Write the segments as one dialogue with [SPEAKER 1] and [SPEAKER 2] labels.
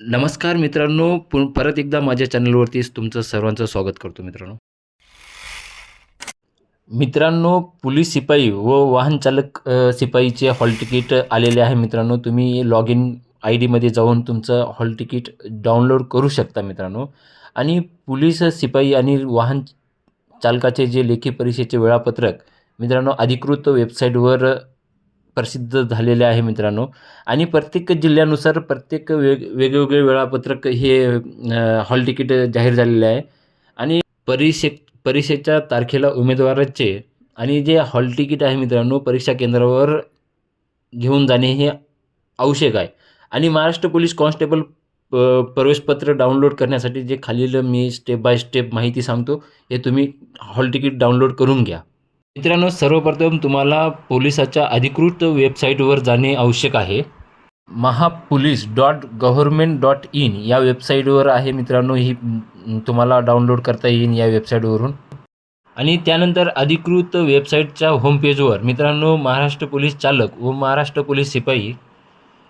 [SPEAKER 1] नमस्कार मित्रांनो पु परत एकदा माझ्या चॅनलवरती तुमचं सर्वांचं स्वागत करतो मित्रांनो. मित्रांनो पोलीस शिपाई व वाहन चालक शिपाईचे हॉल तिकीट आलेले आहे मित्रांनो. तुम्ही लॉग इन आय डीमध्ये जाऊन तुमचं हॉल तिकीट डाउनलोड करू शकता मित्रांनो. आणि पोलीस शिपाई आणि वाहन चालकाचे जे लेखी परीक्षेचे वेळापत्रक मित्रांनो अधिकृत वेबसाईटवर प्रसिद्ध झालेले आहे मित्रांनो. आणि प्रत्येक जिल्ह्यानुसार प्रत्येक वेग वेगवेगळे वेळापत्रक हे हॉल तिकीट जाहीर झालेले आहे. आणि परीक्षे परीक्षेच्या तारखेला उमेदवाराचे आणि जे हॉल तिकीट आहे मित्रांनो परीक्षा केंद्रावर घेऊन जाणे हे आवश्यक आहे. आणि महाराष्ट्र पोलीस कॉन्स्टेबल प प्रवेशपत्र डाउनलोड करण्यासाठी जे खालील मी स्टेप बाय स्टेप माहिती सांगतो हे तुम्ही हॉल तिकीट डाउनलोड करून घ्या. मित्रांनो सर्वप्रथम तुम्हाला पोलिसाच्या अधिकृत वेबसाईटवर जाणे आवश्यक आहे. Mahapolice dot government dot in या वेबसाईटवर आहे मित्रांनो ही तुम्हाला डाउनलोड करता येईल या वेबसाईटवरून. आणि त्यानंतर अधिकृत वेबसाईटच्या होमपेजवर मित्रांनो महाराष्ट्र पोलीस चालक व महाराष्ट्र पोलीस शिपाई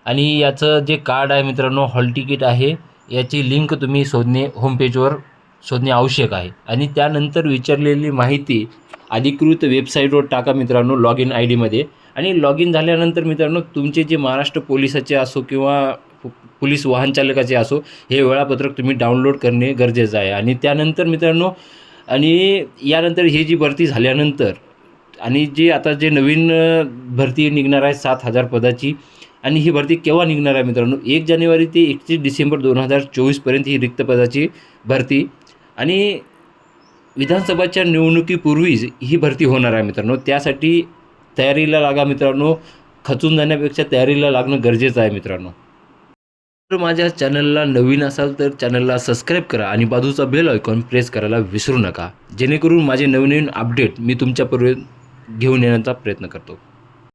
[SPEAKER 1] आणि याचं जे कार्ड आहे मित्रांनो हॉल तिकीट आहे याची लिंक तुम्ही शोधणे होमपेजवर शोधणे आवश्यक आहे. आणि त्यानंतर विचारलेली माहिती अधिकृत वेबसाईटवर टाका मित्रांनो लॉग इन आय डीमध्ये आणि लॉग इन झाल्यानंतर मित्रांनो तुमचे जे महाराष्ट्र पोलिसाचे असो किंवा पोलीस वाहन चालकाचे असो हे वेळापत्रक तुम्ही डाउनलोड करणे गरजेचं आहे. आणि त्यानंतर मित्रांनो आणि यानंतर ही जी भरती झाल्यानंतर आणि जी आता जे नवीन भरती निघणार आहे सात हजार पदाची आणि ही भरती केव्हा निघणार आहे मित्रांनो? एक जानेवारी ते एकतीस डिसेंबर दोन हजार चोवीसपर्यंत ही रिक्त पदाची भरती. आणि विधानसभाच्या निवडणुकीपूर्वीच ही भरती होणार आहे मित्रांनो. त्यासाठी तयारीला लागा मित्रांनो. खचून जाण्यापेक्षा तयारीला लागणं गरजेचं आहे मित्रांनो. तर माझ्या चॅनलला नवीन असाल तर चॅनलला सबस्क्राईब करा आणि बाजूचा बेल आयकॉन प्रेस करायला विसरू नका. जेणेकरून माझे नवीन नवीन अपडेट मी तुमच्यापर्यंत घेऊन येण्याचा प्रयत्न करतो.